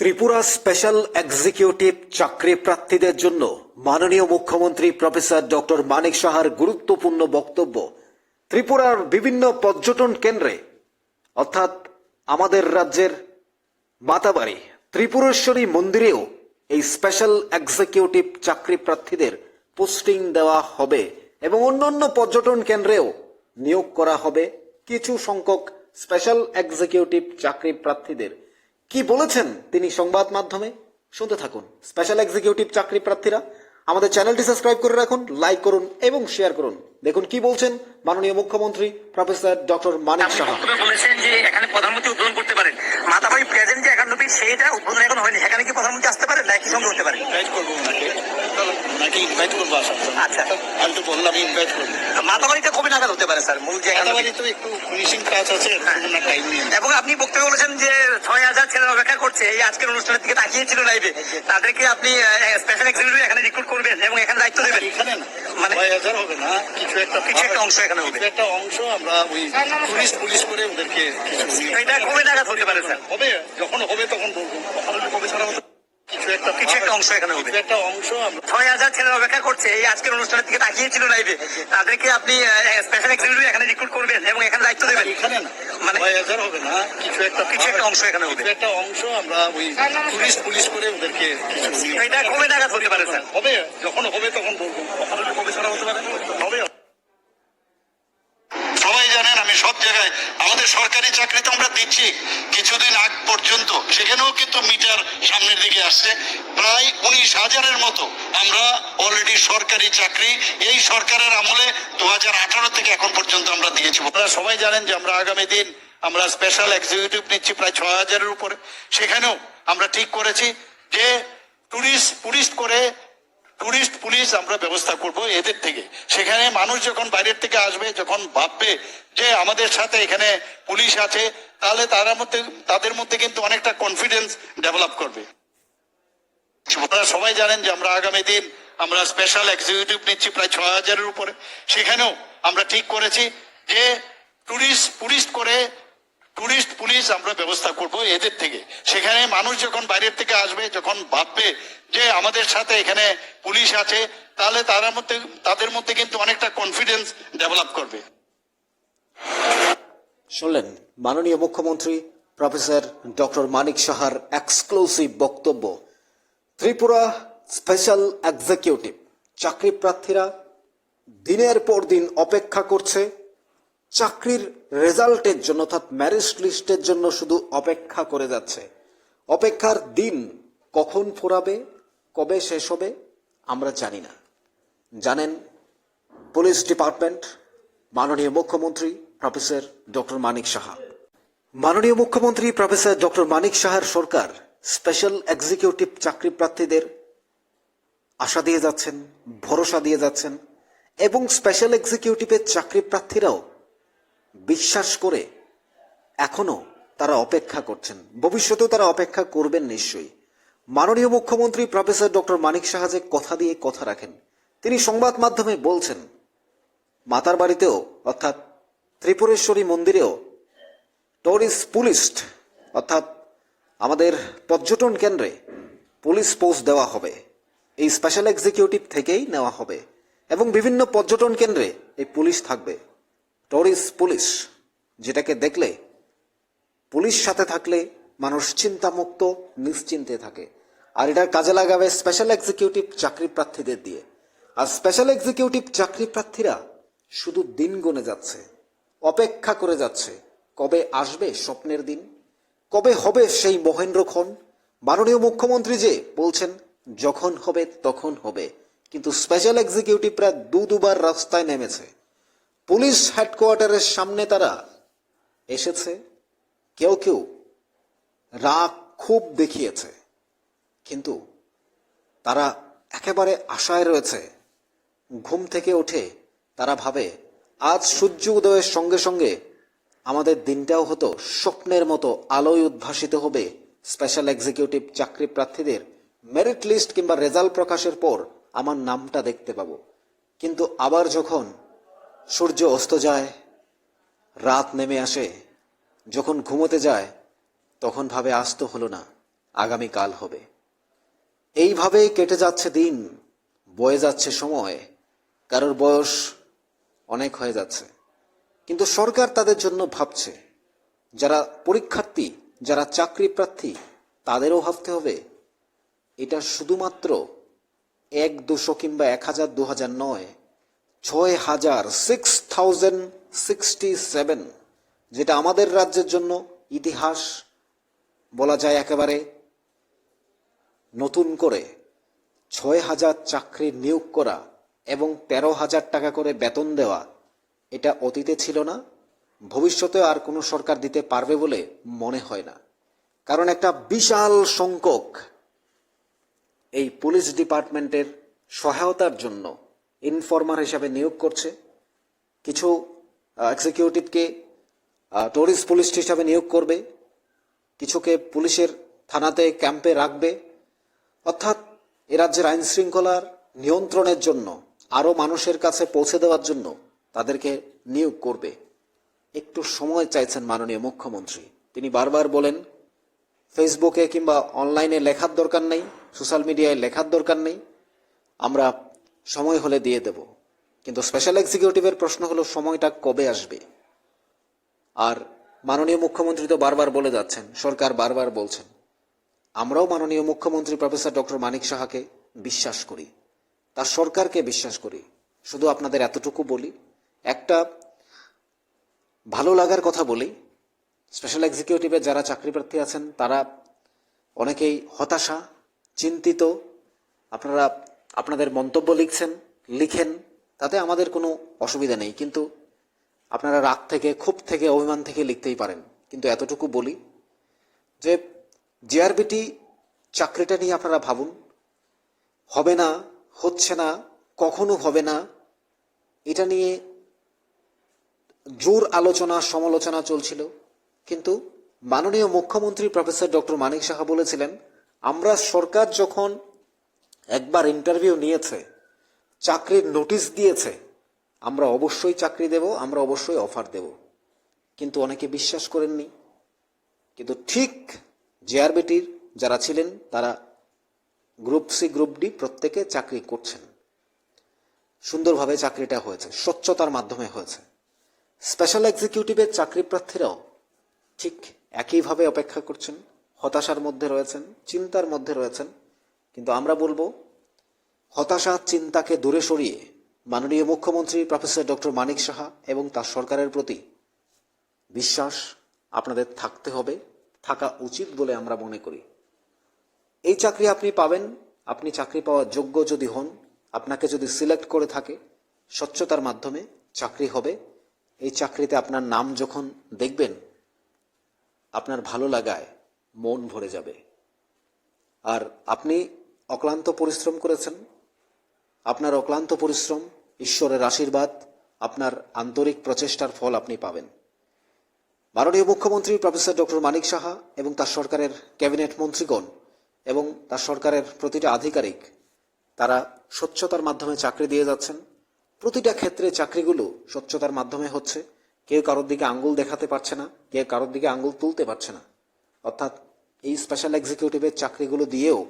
Tripura special executive চাকরি প্রার্থীদের জন্য মাননীয় মুখ্যমন্ত্রী প্রফেসর ডক্টর মানিক সাহার গুরুত্বপূর্ণ বক্তব্য। ত্রিপুরার বিভিন্ন পর্যটন কেন্দ্রে, অর্থাৎ আমাদের রাজ্যের মাতাবাড়ি, ত্রিপুরেশ্বরী মন্দিরেও এই স্পেশাল এক্সিকিউটিভ চাকরি প্রার্থীদের পোস্টিং দেওয়া হবে এবং অন্যান্য পর্যটন কেন্দ্রেও নিয়োগ করা হবে। কিছু সংখ্যক স্পেশাল এক্সিকিউটিভ চাকরি প্রার্থীদের কি বলেছেন তিনি সংবাদ মাধ্যমে? শুনতে থাকুন। স্পেশাল এক্সিকিউটিভ চাকরি প্রার্থীরা, আমাদের চ্যানেলটি সাবস্ক্রাইব করে রাখুন, লাইক করুন এবং শেয়ার করুন। দেখুন কি বলছেন মাননীয় মুখ্যমন্ত্রী প্রফেসর ডক্টর মানিক সাহা। বলেছেন যে এখানে প্রধানমন্ত্রী উদ্বোধন করতে পারেন মাতাবাড়ি প্রেজেন্ট যে একান্ন পিস সেইটা উদ্বোধন এখন হয়নি। সেখানে কি প্রধানমন্ত্রী আসতে পারেন না একই সঙ্গে হতে পারে? ইনভাইট করব ওনাকে। ওনাকে ইনভাইট করব আচ্ছা। আমি তো বললাম ইনভাইট করব। মাতাবাড়িটা কবে নাগাদ হতে পারে স্যার? মূল যে একান্ন মাতাবাড়ি piece? তো একটু ফিনিশিং কাজ আছে টাইম নিয়ে এবং আপনি বক্তব্য বলেছেন যে ছয় হাজার ছেলেরা অপেক্ষা করছে। এই আজকের অনুষ্ঠানের দিকে তাকিয়েছিল লাইভে তাদেরকে আপনি স্পেশাল এক্সিকিউটিভ এখানে রিক্রুট করবেন এবং এখানে দায়িত্ব দেবেন এখানে না। মানে- মানে ছয় হাজার হবে না কিছু একটা কিছু একটা অংশ এখানে হবে। একটা অংশ আমরা ওই পুলিশ পুলিশ করে ওদেরকে এটা কবে নাগাদ হতে পারে স্যার? হবে যখন হবে তখন এখানে বলব সবাই জানেন আমি সব জায়গায় আমাদের সরকারি চাকরি তো আমরা দিচ্ছি। কিছুদিন পর্যন্ত সেখানেও কিন্তু মিটার সামনের দিকে আসছে। প্রায় উনিশ হাজারের মতো আমরা অলরেডি সরকারি চাকরি এই সরকারের আমলে দু থেকে এখন পর্যন্ত আমরা দিয়েছি। আপনারা সবাই জানেন যে আমরা আগামী দিন আমরা স্পেশাল এক্সিকিউটিভ নিচ্ছি প্রায় ছয় হাজারের উপরে। সেখানেও আমরা ঠিক করেছি যে টুরিস্ট টুরিস্ট করে টুরিস্ট পুলিশ আমরা ব্যবস্থা করব এদের থেকে। সেখানে মানুষ যখন বাইরের থেকে আসবে, যখন ভাববে যে আমাদের সাথে এখানে পুলিশ আছে, তাহলে তারা মধ্যে, তাদের মধ্যে কিন্তু অনেকটা কনফিডেন্স ডেভেলপ করবে। আপনারা সবাই জানেন যে আমরা আগামী দিন আমরা স্পেশাল এক্সিকিউটিভ নিচ্ছি প্রায় ছয় হাজারের উপরে। সেখানেও আমরা ঠিক করেছি যে টুরিস্ট টুরিস্ট করে টুরিস্ট, পুলিশ আমরা ব্যবস্থা করব এদের থেকে। সেখানে মানুষ যখন বাইরের থেকে আসবে, যখন ভাববে যে আমাদের সাথে এখানে পুলিশ আছে, তাহলে তার মধ্যে, তাদের মধ্যে কিন্তু অনেকটা কনফিডেন্স ডেভেলপ করবে। শুনলেন মাননীয় মুখ্যমন্ত্রী প্রফেসর ডক্টর মানিক সাহার এক্সক্লুসিভ বক্তব্য। ত্রিপুরা স্পেশাল এক্সিকিউটিভ চাকরি প্রার্থীরা দিনের পর দিন অপেক্ষা করছে। চাকরির রেজাল্টের জন্য অর্থাৎ ম্যারিজ লিস্টের জন্য শুধু অপেক্ষা করে যাচ্ছে। অপেক্ষার দিন কখন ফোরাবে, কবে শেষ হবে, আমরা জানি না। জানেন, পুলিশ ডিপার্টমেন্ট, মাননীয় মুখ্যমন্ত্রী প্রফেসর ডক্টর মানিক সাহা। মাননীয় মুখ্যমন্ত্রী প্রফেসর ডক্টর মানিক সাহার সরকার স্পেশাল এক্সিকিউটিভ চাকরি প্রার্থীদের আশা দিয়ে যাচ্ছেন, ভরসা দিয়ে যাচ্ছেন এবং স্পেশাল এক্সিকিউটিভের চাকরি প্রার্থীরাও বিশ্বাস করে এখনও তারা অপেক্ষা করছেন। ভবিষ্যতেও তারা অপেক্ষা করবেন নিশ্চয়ই। মাননীয় মুখ্যমন্ত্রী প্রফেসর ডক্টর মানিক সাহা যে কথা দিয়ে কথা রাখেন, তিনি সংবাদ মাধ্যমে বলছেন, মাতার বাড়িতেও, অর্থাৎ ত্রিপুরেশ্বরী মন্দিরেও টুরিস্ট পুলিশ অর্থাৎ আমাদের পর্যটন কেন্দ্রে পুলিশ পোস্ট দেওয়া হবে। এই স্পেশাল এক্সিকিউটিভ থেকেই নেওয়া হবে এবং বিভিন্ন পর্যটন কেন্দ্রে এই পুলিশ থাকবে। টুরিস্ট পুলিশ, যেটাকে দেখলে পুলিশ সাথে থাকলে মানুষ চিন্তামুক্ত, নিশ্চিন্তে থাকে। আর এটার কাজে লাগাবে স্পেশাল এক্সিকিউটিভ চাকরি প্রার্থীদের দিয়ে। আর স্পেশাল এক্সিকিউটিভ চাকরি প্রার্থীরা শুধু দিন গুনে যাচ্ছে, অপেক্ষা করে যাচ্ছে, কবে আসবে স্বপ্নের দিন, কবে হবে সেই মহেন্দ্রক্ষণ মাননীয় মুখ্যমন্ত্রী যে বলছেন, যখন হবে তখন হবে, কিন্তু স্পেশাল এক্সিকিউটিভরা দু দুবার রাস্তায় নেমেছে। পুলিশ হেডকোয়ার্টারের সামনে তারা এসেছে। কেউ কেউ রাগ খুব দেখিয়েছে, কিন্তু তারা একেবারে আশায় রয়েছে। ঘুম থেকে উঠে তারা ভাবে, আজ সূর্য উদয়ের সঙ্গে সঙ্গে আমাদের দিনটাও হতো স্বপ্নের মতো আলোয় উদ্ভাসিত হবে। স্পেশাল এক্সিকিউটিভ চাকরি প্রার্থীদের মেরিট লিস্ট কিংবা রেজাল্ট প্রকাশের পর আমার নামটা দেখতে পাবো। কিন্তু আবার যখন সূর্য অস্ত যায়, রাত নেমে আসে। যখন ঘুমোতে যায়, তখন ভাবে আস্ত হলো না আগামীকাল হবে। এইভাবেই কেটে যাচ্ছে দিন, বয়ে যাচ্ছে সময়। কারোর বয়স অনেক হয়ে যাচ্ছে। কিন্তু সরকার তাদের জন্য ভাবছে, যারা পরীক্ষার্থী, যারা চাকরি প্রার্থী তাদেরও ভাবতে হবে, এটা শুধুমাত্র এক দুশো কিংবা এক হাজার, দু হাজার নয় ছয় হাজার সিক্স থাউজেন্ড সিক্সটি সেভেন যেটা আমাদের রাজ্যের জন্য ইতিহাস বলা যায় একেবারে নতুন করে ছয় হাজার চাকরির নিয়োগ করা এবং তেরো হাজার টাকা করে বেতন দেওয়া, এটা অতীতে ছিল না ভবিষ্যতে আর কোনো সরকার দিতে পারবে বলে মনে হয় না। কারণ একটা বিশাল সংখ্যক এই পুলিশ ডিপার্টমেন্টের সহায়তার জন্য ইনফরমার হিসাবে নিয়োগ করছে। কিছু এক্সিকিউটিভকে টুরিস্ট পুলিশ হিসাবে নিয়োগ করবে। কিছুকে পুলিশের থানাতে ক্যাম্পে রাখবে। অর্থাৎ এ রাজ্যের আইন শৃঙ্খলার নিয়ন্ত্রণের জন্য, আরও মানুষের কাছে পৌঁছে দেওয়ার জন্য তাদেরকে নিয়োগ করবে। একটু সময় চাইছেন মাননীয় মুখ্যমন্ত্রী। তিনি বারবার বলেন ফেসবুকে কিংবা অনলাইনে লেখার দরকার নেই সোশ্যাল মিডিয়ায় লেখার দরকার নেই। আমরা সময় হলে দিয়ে দেব। কিন্তু স্পেশাল এক্সিকিউটিভের প্রশ্ন হলো, সময়টা কবে আসবে? আর মাননীয় মুখ্যমন্ত্রী তো বারবার বলে যাচ্ছেন, সরকার বারবার বলছেন। আমরাও মাননীয় মুখ্যমন্ত্রী প্রফেসর ডক্টর মানিক সাহাকে বিশ্বাস করি। তার সরকারকে বিশ্বাস করি। শুধু আপনাদের এতটুকু বলি, একটা ভালো লাগার কথা বলি স্পেশাল এক্সিকিউটিভে যারা চাকরি প্রার্থী আছেন, তারা অনেকেই হতাশা, চিন্তিত। আপনারা আপনাদের মন্তব্য লিখছেন, লিখেন, তাতে আমাদের কোনো অসুবিধা নেই। কিন্তু আপনারা রাগ থেকে, ক্ষোভ থেকে, অভিমান থেকে লিখতেই পারেন। কিন্তু এতটুকু বলি যে জেআরবিটি চাকরিটা নিয়ে আপনারা ভাবুন। হবে না, হচ্ছে না, কখনো হবে না, এটা নিয়ে জোর আলোচনা, সমালোচনা চলছিল। কিন্তু মাননীয় মুখ্যমন্ত্রী প্রফেসর ডক্টর মানিক সাহা বলেছিলেন, আমরা সরকার যখন একবার ইন্টারভিউ নিয়েছে, চাকরির নোটিশ দিয়েছে, আমরা অবশ্যই চাকরি দেব, আমরা অবশ্যই অফার দেব। কিন্তু অনেকে বিশ্বাস করেননি। কিন্তু ঠিক জেআরবিটির যারা ছিলেন, তারা গ্রুপ সি গ্রুপ ডি প্রত্যেকে চাকরি করছেন। সুন্দরভাবে চাকরিটা হয়েছে, স্বচ্ছতার মাধ্যমে হয়েছে। স্পেশাল এক্সিকিউটিভের চাকরি প্রার্থীরাও ঠিক একইভাবে অপেক্ষা করছেন, হতাশার মধ্যে রয়েছেন, চিন্তার মধ্যে রয়েছেন। কিন্তু আমরা বলব, হতাশা চিন্তাকে দূরে সরিয়ে মাননীয় মুখ্যমন্ত্রী প্রফেসর ডক্টর মানিক সাহা এবং তার সরকারের প্রতি বিশ্বাস আপনাদের থাকতে হবে, থাকা উচিত বলে আমরা মনে করি। এই চাকরি আপনি পাবেন, আপনি চাকরি পাওয়ার যোগ্য যদি হন, আপনাকে যদি সিলেক্ট করে থাকে, স্বচ্ছতার মাধ্যমে চাকরি হবে, এই চাকরিতে আপনার নাম যখন দেখবেন, আপনার ভালো লাগায় মন ভরে যাবে। আর আপনি অক্লান্ত পরিশ্রম করেছেন। আপনার অক্লান্ত পরিশ্রম, ঈশ্বরের আশীর্বাদ, আপনার আন্তরিক প্রচেষ্টার ফল আপনি পাবেন। মাননীয় মুখ্যমন্ত্রী প্রফেসর ডক্টর মানিক সাহা এবং তার সরকারের ক্যাবিনেট মন্ত্রীগণ এবং তার সরকারের প্রতিটা আধিকারিক, তারা স্বচ্ছতার মাধ্যমে চাকরি দিয়ে যাচ্ছেন। প্রতিটা ক্ষেত্রে চাকরিগুলো স্বচ্ছতার মাধ্যমে হচ্ছে। কেউ কারোর দিকে আঙ্গুল দেখাতে পারছে না, কেউ কারোর দিকে আঙ্গুল তুলতে পারছে না। অর্থাৎ এই স্পেশাল এক্সিকিউটিভের চাকরিগুলো দিয়েও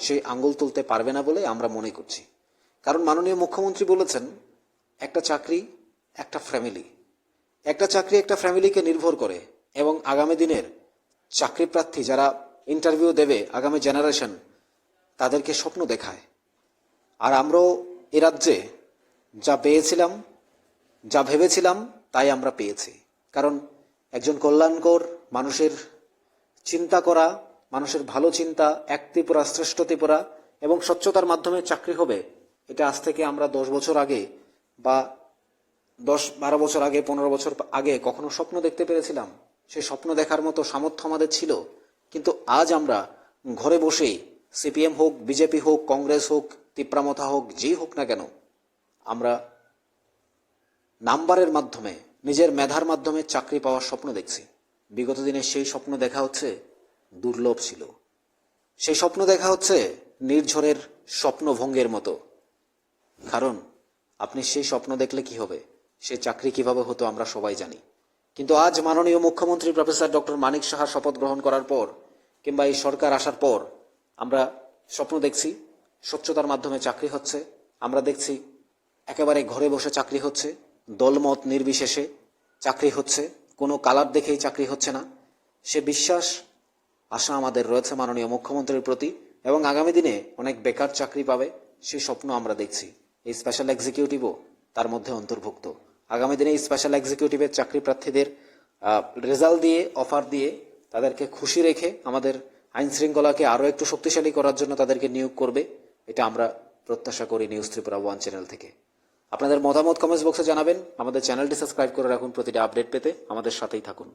সেই আঙ্গুল তুলতে পারবে না বলে আমরা মনে করছি। কারণ মাননীয় মুখ্যমন্ত্রী বলেছেন, একটা চাকরি, একটা ফ্যামিলি একটা চাকরি, একটা ফ্যামিলিকে নির্ভর করে এবং আগামী দিনের চাকরি প্রার্থী যারা ইন্টারভিউ দেবে আগামী জেনারেশন তাদেরকে স্বপ্ন দেখায়। আর আমরাও এ রাজ্যে যা পেয়েছিলাম, যা ভেবেছিলাম, তাই আমরা পেয়েছি। কারণ একজন কল্যাণকর মানুষের চিন্তা করা মানুষের ভালো চিন্তা, এক ত্রিপুরা শ্রেষ্ঠ ত্রিপুরা এবং স্বচ্ছতার মাধ্যমে চাকরি হবে। এটা আজ থেকে আমরা দশ বছর আগে বা দশ বারো বছর আগে, পনেরো বছর আগে কখনো স্বপ্ন দেখতে পেরেছিলাম। সেই স্বপ্ন দেখার মতো সামর্থ্য আমাদের ছিল। কিন্তু আজ আমরা ঘরে বসেই সিপিএম হোক, বিজেপি হোক, কংগ্রেস হোক, তিপ্রামথা হোক, যেই হোক না কেন, আমরা নাম্বারের মাধ্যমে, নিজের মেধার মাধ্যমে চাকরি পাওয়ার স্বপ্ন দেখছি। বিগত দিনে সেই স্বপ্ন দেখা হচ্ছে। দুর্লভ ছিল। সেই স্বপ্ন দেখা হচ্ছে নির্ঝরের স্বপ্নভঙ্গের মতো। কারণ, আপনি সেই স্বপ্ন দেখলে কি হবে? সে চাকরি কীভাবে হতো আমরা সবাই জানি। কিন্তু আজ মাননীয় মুখ্যমন্ত্রী প্রফেসর ডক্টর মানিক সাহা শপথ গ্রহণ করার পর, কিংবা এই সরকার আসার পর, আমরা স্বপ্ন দেখছি, স্বচ্ছতার মাধ্যমে চাকরি হচ্ছে, আমরা দেখছি একেবারে ঘরে বসে চাকরি হচ্ছে, দলমত নির্বিশেষে চাকরি হচ্ছে, কোনো কালার দেখেই চাকরি হচ্ছে না। সে বিশ্বাস আশা আমাদের রয়েছে মাননীয় মুখ্যমন্ত্রীর প্রতি, এবং আগামী দিনে অনেক বেকার চাকরি পাবে সেই স্বপ্ন আমরা দেখছি। এই স্পেশাল এক্সিকিউটিভও তার মধ্যে অন্তর্ভুক্ত। আগামী দিনে স্পেশাল এক্সিকিউটিভের চাকরি প্রার্থীদের রেজাল্ট দিয়ে অফার দিয়ে তাদেরকে খুশি রেখে আমাদের আইন শৃঙ্খলাকে আরও একটু শক্তিশালী করার জন্য তাদেরকে নিয়োগ করবে, এটা আমরা প্রত্যাশা করি নিউজ ত্রিপুরা ওয়ান চ্যানেল থেকে। আপনাদের মতামত কমেন্টস বক্সে জানাবেন। আমাদের চ্যানেলটি সাবস্ক্রাইব করে রাখুন, প্রতিটা আপডেট পেতে। আমাদের সাথেই থাকুন।